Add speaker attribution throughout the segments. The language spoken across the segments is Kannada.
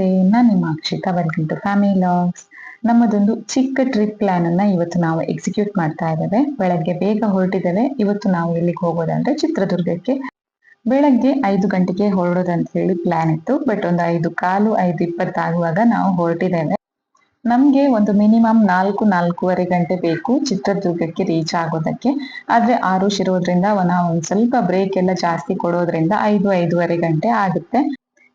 Speaker 1: ನಮಸ್ತೆ ನಾನು ನಿಮ್ಮ Akshita welcome to family vlogs ನಮ್ಮದೊಂದು ಚಿಕ್ಕ ಟ್ರಿಪ್ ಪ್ಲಾನ್ ಅನ್ನ ಇವತ್ತು ನಾವು ಎಕ್ಸಿಕ್ಯೂಟ್ ಮಾಡ್ತಾ ಇದ್ದೇವೆ. ಬೆಳಗ್ಗೆ ಬೇಗ ಹೊರಟಿದ್ದೇವೆ. ಇವತ್ತು ನಾವು ಎಲ್ಲಿಗೆ ಹೋಗೋದಂದ್ರೆ ಚಿತ್ರದುರ್ಗಕ್ಕೆ. ಬೆಳಗ್ಗೆ ಐದು ಗಂಟೆಗೆ ಹೊರಡೋದಂತ ಹೇಳಿ ಪ್ಲಾನ್ ಇತ್ತು. ಬಟ್ ಒಂದು ಐದು ಕಾಲು, ಐದು ಇಪ್ಪತ್ತಾಗುವಾಗ ನಾವು ಹೊರಟಿದ್ದೇವೆ. ನಮ್ಗೆ ಒಂದು ಮಿನಿಮಮ್ ನಾಲ್ಕು, ನಾಲ್ಕೂವರೆ ಗಂಟೆ ಬೇಕು ಚಿತ್ರದುರ್ಗಕ್ಕೆ ರೀಚ್ ಆಗೋದಕ್ಕೆ. ಆದ್ರೆ ಆರು ಇರೋದ್ರಿಂದ ನಾವು ಒಂದ್ ಸ್ವಲ್ಪ ಬ್ರೇಕ್ ಎಲ್ಲ ಜಾಸ್ತಿ ಕೊಡೋದ್ರಿಂದ ಐದು, ಐದೂವರೆ ಗಂಟೆ ಆಗುತ್ತೆ.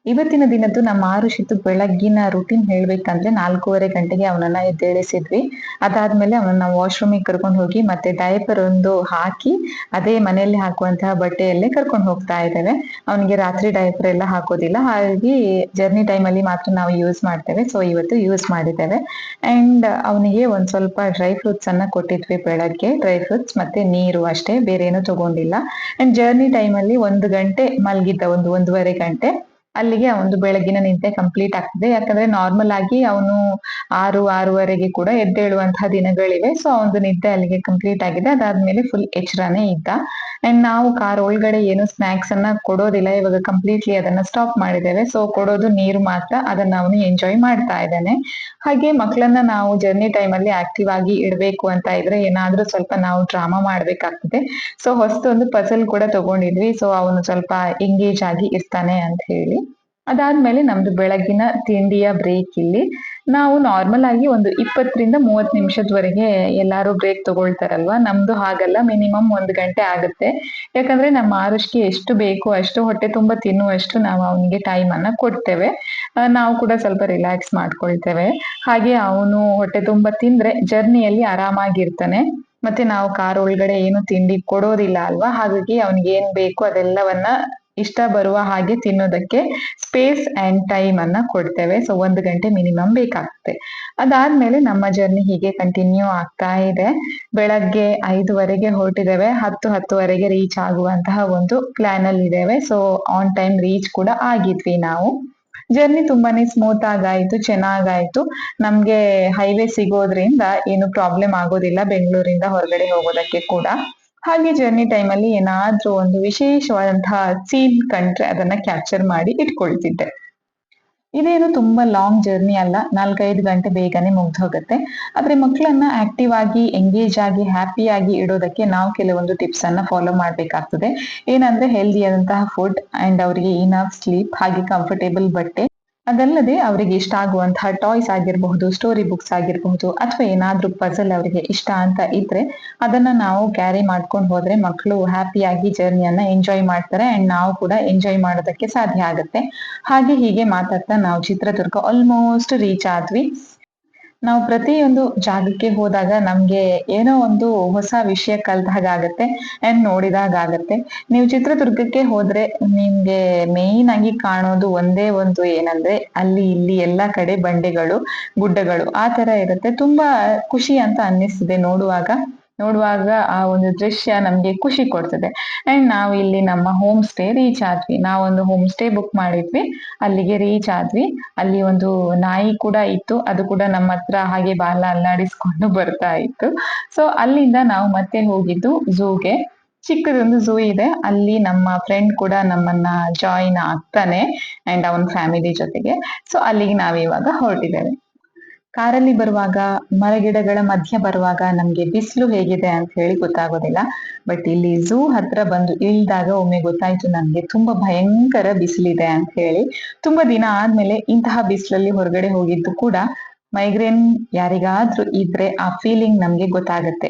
Speaker 1: ಇವತ್ತಿನ ದಿನದ್ದು ನಮ್ಮ ಆರುಷಿತ್ತು ಬೆಳಗ್ಗಿನ ರುಟೀನ್ ಹೇಳ್ಬೇಕಂದ್ರೆ ನಾಲ್ಕೂವರೆ ಗಂಟೆಗೆ ಅವನನ್ನ ಎದ್ದೇಳಿಸಿದ್ವಿ. ಅದಾದ್ಮೇಲೆ ಅವನನ್ನ ವಾಶ್ರೂಮಿಗೆ ಕರ್ಕೊಂಡು ಹೋಗಿ ಮತ್ತೆ ಡೈಪರ್ ಒಂದು ಹಾಕಿ ಅದೇ ಮನೆಯಲ್ಲಿ ಹಾಕುವಂತಹ ಬಟ್ಟೆಯಲ್ಲೇ ಕರ್ಕೊಂಡು ಹೋಗ್ತಾ ಇದ್ದೇವೆ. ಅವನಿಗೆ ರಾತ್ರಿ ಡೈಪರ್ ಎಲ್ಲ ಹಾಕೋದಿಲ್ಲ. ಹಾಗಾಗಿ ಜರ್ನಿ ಟೈಮಲ್ಲಿ ಮಾತ್ರ ನಾವು ಯೂಸ್ ಮಾಡ್ತೇವೆ. ಸೊ ಇವತ್ತು ಯೂಸ್ ಮಾಡಿದ್ದೇವೆ. ಅಂಡ್ ಅವನಿಗೆ ಒಂದ್ ಸ್ವಲ್ಪ ಡ್ರೈ ಫ್ರೂಟ್ಸ್ ಅನ್ನ ಕೊಟ್ಟಿದ್ವಿ ಬೆಳಗ್ಗೆ. ಡ್ರೈ ಫ್ರೂಟ್ಸ್ ಮತ್ತೆ ನೀರು ಅಷ್ಟೇ ಬೇರೆ ಏನು ತಗೊಂಡಿಲ್ಲ ಅಂಡ್ ಜರ್ನಿ ಟೈಮಲ್ಲಿ ಒಂದು ಗಂಟೆ ಮಲಗಿದ್ದ, ಒಂದು ಒಂದೂವರೆ ಗಂಟೆ. ಅಲ್ಲಿಗೆ ಒಂದು ಬೆಳಗಿನ ನಿದ್ದೆ ಕಂಪ್ಲೀಟ್ ಆಗ್ತದೆ. ಯಾಕಂದ್ರೆ ನಾರ್ಮಲ್ ಆಗಿ ಅವನು ಆರು, ಆರೂವರೆಗೆ ಕೂಡ ಎದ್ದೇಳುವಂತಹ ದಿನಗಳಿವೆ. ಸೊ ಅವನು ನಿದ್ದೆ ಅಲ್ಲಿಗೆ ಕಂಪ್ಲೀಟ್ ಆಗಿದೆ. ಅದಾದ್ಮೇಲೆ ಫುಲ್ ಎಚ್ಚರನೇ ಇದ್ದ. ಅಂಡ್ ನಾವು ಕಾರ್ ಒಳಗಡೆ ಏನು ಸ್ನಾಕ್ಸ್ ಅನ್ನ ಕೊಡೋದಿಲ್ಲ, ಇವಾಗ ಕಂಪ್ಲೀಟ್ಲಿ ಅದನ್ನ ಸ್ಟಾಪ್ ಮಾಡಿದ್ದೇವೆ. ಸೊ ಕೊಡೋದು ನೀರು ಮಾತ್ರ ಅದನ್ನ ಅವನು ಎಂಜಾಯ್ ಮಾಡ್ತಾ ಇದ್ದಾನೆ. ಹಾಗೆ ಮಕ್ಕಳನ್ನ ನಾವು ಜರ್ನಿ ಟೈಮ್ ಅಲ್ಲಿ ಆಕ್ಟಿವ್ ಆಗಿ ಇಡಬೇಕು ಅಂತ ಇದ್ರೆ ಏನಾದ್ರೂ ಸ್ವಲ್ಪ ನಾವು ಡ್ರಾಮಾ ಮಾಡ್ಬೇಕಾಗ್ತದೆ. ಸೊ ಹೊಸದೊಂದು ಪಸಲ್ ಕೂಡ ತಗೊಂಡಿದ್ವಿ. ಸೊ ಅವನು ಸ್ವಲ್ಪ ಎಂಗೇಜ್ ಆಗಿ ಇರ್ತಾನೆ ಅಂತ ಹೇಳಿ. ಅದಾದ್ಮೇಲೆ ನಮ್ದು ಬೆಳಗಿನ ತಿಂಡಿಯ ಬ್ರೇಕ್ ಇಲ್ಲಿ. ನಾವು ನಾರ್ಮಲ್ ಆಗಿ ಒಂದು ಇಪ್ಪತ್ತರಿಂದ ಮೂವತ್ತು ನಿಮಿಷದವರೆಗೆ ಎಲ್ಲಾರು ಬ್ರೇಕ್ ತಗೊಳ್ತಾರಲ್ವಾ? ನಮ್ದು ಹಾಗಲ್ಲ ಮಿನಿಮಮ್ ಒಂದು ಗಂಟೆ ಆಗುತ್ತೆ. ಯಾಕಂದ್ರೆ ನಮ್ಮ ಆರುಷ್ಗೆ ಎಷ್ಟು ಬೇಕು, ಅಷ್ಟು ಹೊಟ್ಟೆ ತುಂಬಾ ತಿನ್ನುವಷ್ಟು ನಾವು ಅವನಿಗೆ ಟೈಮ್ ಅನ್ನ ಕೊಡ್ತೇವೆ. ನಾವು ಕೂಡ ಸ್ವಲ್ಪ ರಿಲ್ಯಾಕ್ಸ್ ಮಾಡ್ಕೊಳ್ತೇವೆ. ಹಾಗೆ ಅವನು ಹೊಟ್ಟೆ ತುಂಬಾ ತಿಂದ್ರೆ ಜರ್ನಿಯಲ್ಲಿ ಆರಾಮಾಗಿರ್ತಾನೆ. ಮತ್ತೆ ನಾವು ಕಾರ್ ಒಳಗಡೆ ಏನು ತಿಂಡಿ ಕೊಡೋದಿಲ್ಲ ಅಲ್ವಾ? ಹಾಗಾಗಿ ಅವನಿಗೆ ಏನ್ ಬೇಕು ಅದೆಲ್ಲವನ್ನ ಇಷ್ಟ ಬರುವ ಹಾಗೆ ತಿನ್ನೋದಕ್ಕೆ ಸ್ಪೇಸ್ ಅಂಡ್ ಟೈಮ್ ಅನ್ನ ಕೊಡ್ತೇವೆ. ಸೊ ಒಂದು ಗಂಟೆ ಮಿನಿಮಮ್ ಬೇಕಾಗುತ್ತೆ. ಅದಾದ್ಮೇಲೆ ನಮ್ಮ ಜರ್ನಿ ಹೀಗೆ ಕಂಟಿನ್ಯೂ ಆಗ್ತಾ ಇದೆ. ಬೆಳಗ್ಗೆ ಐದುವರೆಗೆ ಹೊರಟಿದ್ದೇವೆ. ಹತ್ತು ಹತ್ತುವರೆಗೆ ರೀಚ್ ಆಗುವಂತಹ ಒಂದು ಪ್ಲಾನ್ ಅಲ್ಲಿ ಇದ್ದೇವೆ. ಸೊ ಆನ್ ಟೈಮ್ ರೀಚ್ ಕೂಡ ಆಗಿದ್ವಿ ನಾವು. ಜರ್ನಿ ತುಂಬಾನೇ ಸ್ಮೂತ್ ಆಗಾಯ್ತು, ಚೆನ್ನಾಗಾಯ್ತು. ನಮ್ಗೆ ಹೈವೇ ಸಿಗೋದ್ರಿಂದ ಏನು ಪ್ರಾಬ್ಲಮ್ ಆಗೋದಿಲ್ಲ. ಬೆಂಗಳೂರಿಂದ ಹೊರಗಡೆ ಹೋಗೋದಕ್ಕೆ ಕೂಡ. ಹಾಗೆ ಜರ್ನಿ ಟೈಮ್ ಅಲ್ಲಿ ಏನಾದ್ರೂ ಒಂದು ವಿಶೇಷವಾದಂತಹ ಸೀನ್ ಕಂಡ್ರೆ ಅದನ್ನ ಕ್ಯಾಪ್ಚರ್ ಮಾಡಿ ಇಟ್ಕೊಳ್ತಿದ್ದೆ. ಇದೇನು ತುಂಬಾ ಲಾಂಗ್ ಜರ್ನಿ ಅಲ್ಲ, ನಾಲ್ಕೈದು ಗಂಟೆ ಬೇಗನೆ ಮುಗ್ದು ಹೋಗುತ್ತೆ. ಆದ್ರೆ ಮಕ್ಕಳನ್ನ ಆಕ್ಟಿವ್ ಆಗಿ ಎಂಗೇಜ್ ಆಗಿ ಹ್ಯಾಪಿ ಆಗಿ ಇಡೋದಕ್ಕೆ ನಾವು ಕೆಲವೊಂದು ಟಿಪ್ಸ್ ಅನ್ನ ಫಾಲೋ ಮಾಡ್ಬೇಕಾಗ್ತದೆ. ಏನಂದ್ರೆ ಹೆಲ್ದಿ ಆದಂತಹ ಫುಡ್ ಅಂಡ್ ಅವರಿಗೆ ಇನಫ್ ಸ್ಲೀಪ್ ಹಾಗೆ ಕಂಫರ್ಟೇಬಲ್ ಬಟ್ಟೆ. ಅದಲ್ಲದೆ ಅವರಿಗೆ ಇಷ್ಟ ಆಗುವಂತಹ ಟಾಯ್ಸ್ ಆಗಿರಬಹುದು, ಸ್ಟೋರಿ ಬುಕ್ಸ್ ಆಗಿರಬಹುದು ಅಥವಾ ಏನಾದ್ರೂ ಪಜಲ್ ಅವರಿಗೆ ಇಷ್ಟ ಅಂತ ಇದ್ರೆ ಅದನ್ನ ನಾವು ಕ್ಯಾರಿ ಮಾಡ್ಕೊಂಡು ಹೋದ್ರೆ ಮಕ್ಕಳು ಹ್ಯಾಪಿಯಾಗಿ ಜರ್ನಿಯನ್ನ ಎಂಜಾಯ್ ಮಾಡ್ತಾರೆ ಅಂಡ್ ನಾವು ಕೂಡ ಎಂಜಾಯ್ ಮಾಡೋದಕ್ಕೆ ಸಾಧ್ಯ ಆಗುತ್ತೆ. ಹಾಗೆ ಹೀಗೆ ಮಾತಾಡ್ತಾ ನಾವು ಚಿತ್ರದುರ್ಗ ಆಲ್ಮೋಸ್ಟ್ ರೀಚ್ ಆದ್ವಿ. ನಾವು ಪ್ರತಿಯೊಂದು ಜಾಗಕ್ಕೆ ಹೋದಾಗ ನಮ್ಗೆ ಏನೋ ಒಂದು ಹೊಸ ವಿಷಯ ಕಲ್ತಾಗ ಆಗತ್ತೆ ಅಂಡ್ ನೋಡಿದಾಗ ಆಗತ್ತೆ ನೀವು ಚಿತ್ರದುರ್ಗಕ್ಕೆ ಹೋದ್ರೆ ನಿಮ್ಗೆ ಮೇನ್ ಆಗಿ ಕಾಣೋದು ಒಂದೇ ಒಂದು ಏನಂದ್ರೆ ಅಲ್ಲಿ ಇಲ್ಲಿ ಎಲ್ಲಾ ಕಡೆ ಬಂಡೆಗಳು, ಗುಡ್ಡಗಳು ಆ ತರ ಇರುತ್ತೆ. ತುಂಬಾ ಖುಷಿ ಅಂತ ಅನ್ನಿಸ್ತಿದೆ ನೋಡುವಾಗ. ನೋಡುವಾಗ ಆ ಒಂದು ದೃಶ್ಯ ನಮ್ಗೆ ಖುಷಿ ಕೊಡ್ತದೆ. ಅಂಡ್ ನಾವು ಇಲ್ಲಿ ನಮ್ಮ ಹೋಮ್ ಸ್ಟೇ ರೀಚ್ ಆದ್ವಿ ನಾವೊಂದು ಹೋಮ್ ಸ್ಟೇ ಬುಕ್ ಮಾಡಿದ್ವಿ. ಅಲ್ಲಿಗೆ ರೀಚ್ ಆದ್ವಿ ಅಲ್ಲಿ ಒಂದು ನಾಯಿ ಕೂಡ ಇತ್ತು. ಅದು ಕೂಡ ನಮ್ಮ ಹತ್ರ ಹಾಗೆ ಬಾಲ ಅಲ್ಲಾಡಿಸ್ಕೊಂಡು ಬರ್ತಾ ಇತ್ತು. ಸೊ ಅಲ್ಲಿಂದ ನಾವು ಮತ್ತೆ ಹೋಗಿದ್ದು ಝೂಗೆ. ಚಿಕ್ಕದೊಂದು ಝೂ ಇದೆ. ಅಲ್ಲಿ ನಮ್ಮ ಫ್ರೆಂಡ್ ಕೂಡ ನಮ್ಮನ್ನ ಜಾಯಿನ್ ಆಗ್ತಾನೆ. ಅಂಡ್ ಅವನ ಫ್ಯಾಮಿಲಿ ಜೊತೆಗೆ. ಸೊ ಅಲ್ಲಿಗೆ ನಾವಿವಾಗ ಹೊರಟಿದ್ದೇವೆ. ಕಾರಲ್ಲಿ ಬರುವಾಗ, ಮರಗಿಡಗಳ ಮಧ್ಯ ಬರುವಾಗ ನಮ್ಗೆ ಬಿಸಿಲು ಹೇಗಿದೆ ಅಂತ ಹೇಳಿ ಗೊತ್ತಾಗೋದಿಲ್ಲ. ಬಟ್ ಇಲ್ಲಿ ಝೂ ಹತ್ರ ಬಂದು ಇಳಿದಾಗ ಒಮ್ಮೆ ಗೊತ್ತಾಯ್ತು ನಮ್ಗೆ ತುಂಬಾ ಭಯಂಕರ ಬಿಸಿಲಿದೆ ಅಂತ ಹೇಳಿ. ತುಂಬಾ ದಿನ ಆದ್ಮೇಲೆ ಇಂತಹ ಬಿಸಿಲಲ್ಲಿ ಹೊರಗಡೆ ಹೋಗಿದ್ದು ಕೂಡ ಮೈಗ್ರೇನ್ ಯಾರಿಗಾದ್ರೂ ಇದ್ರೆ ಆ ಫೀಲಿಂಗ್ ನಮ್ಗೆ ಗೊತ್ತಾಗತ್ತೆ.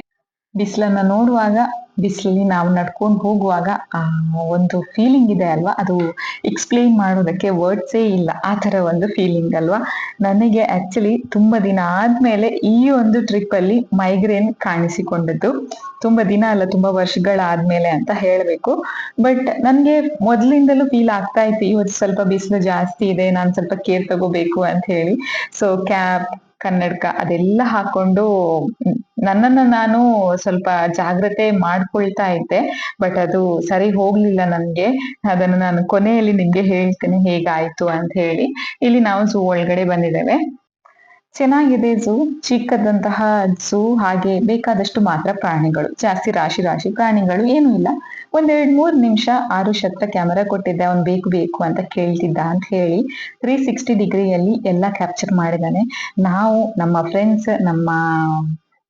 Speaker 1: ಬಿಸಿಲನ್ನ ನೋಡುವಾಗ ಬಿಸಿಲಲ್ಲಿ ನಾವು ನಡ್ಕೊಂಡು ಹೋಗುವಾಗ, ಆ, ಒಂದು ಫೀಲಿಂಗ್ ಇದೆ ಅಲ್ವಾ? ಅದು ಎಕ್ಸ್ಪ್ಲೇನ್ ಮಾಡೋದಕ್ಕೆ ವರ್ಡ್ಸೇ ಇಲ್ಲ. ಆ ತರ ಒಂದು ಫೀಲಿಂಗ್ ಅಲ್ವಾ? ನನಗೆ ಆಕ್ಚುಲಿ ತುಂಬಾ ದಿನ ಆದ್ಮೇಲೆ ಈ ಒಂದು ಟ್ರಿಪ್ ಅಲ್ಲಿ ಮೈಗ್ರೇನ್ ಕಾಣಿಸಿಕೊಂಡದ್ದು. ತುಂಬಾ ದಿನ ಅಲ್ಲ, ತುಂಬಾ ವರ್ಷಗಳಾದ್ಮೇಲೆ ಅಂತ ಹೇಳ್ಬೇಕು. ಬಟ್ ನನಗೆ ಮೊದಲಿಂದಲೂ ಫೀಲ್ ಆಗ್ತಾ ಇತ್ತು, ಇವತ್ತು ಸ್ವಲ್ಪ ಬಿಸಿಲು ಜಾಸ್ತಿ ಇದೆ, ನಾನು ಸ್ವಲ್ಪ ಕೇರ್ ತಗೋಬೇಕು ಅಂತ ಹೇಳಿ. ಸೊ ಕ್ಯಾಪ್ ಕನ್ನಡಕ ಅದೆಲ್ಲ ಹಾಕೊಂಡು ನನ್ನನ್ನ ನಾನು ಸ್ವಲ್ಪ ಜಾಗ್ರತೆ ಮಾಡ್ಕೊಳ್ತಾ ಇದ್ದೆ ಬಟ್ ಅದು ಸರಿ ಹೋಗ್ಲಿಲ್ಲ ನನ್ಗೆ. ಅದನ್ನು ನಾನು ಕೊನೆಯಲ್ಲಿ ನಿಮ್ಗೆ ಹೇಳ್ತೇನೆ ಹೇಗಾಯ್ತು ಅಂತ ಹೇಳಿ. ಇಲ್ಲಿ ನಾವು ಝೂ ಒಳಗಡೆ ಬಂದಿದ್ದೇವೆ. ಚೆನ್ನಾಗಿದೆ ಝೂ ಚಿಕ್ಕದಂತಹ ಝೂ ಹಾಗೆ ಬೇಕಾದಷ್ಟು ಮಾತ್ರ ಪ್ರಾಣಿಗಳು. ಜಾಸ್ತಿ ರಾಶಿ ರಾಶಿ ಪ್ರಾಣಿಗಳು ಏನೂ ಇಲ್ಲ. ಒಂದೆರಡು ಮೂರು ನಿಮಿಷ ಆರು ಹತ್ರ ಕ್ಯಾಮರಾ ಕೊಟ್ಟಿದ್ದೆ, ಅವ್ನು ಬೇಕು ಬೇಕು ಅಂತ ಕೇಳ್ತಿದ್ದ ಅಂತ ಹೇಳಿ ತ್ರೀ ಸಿಕ್ಸ್ಟಿ ಡಿಗ್ರಿಯಲ್ಲಿ ಎಲ್ಲ ಕ್ಯಾಪ್ಚರ್ ಮಾಡಿದಾನೆ ನಾವು, ನಮ್ಮ ಫ್ರೆಂಡ್ಸ್ ನಮ್ಮ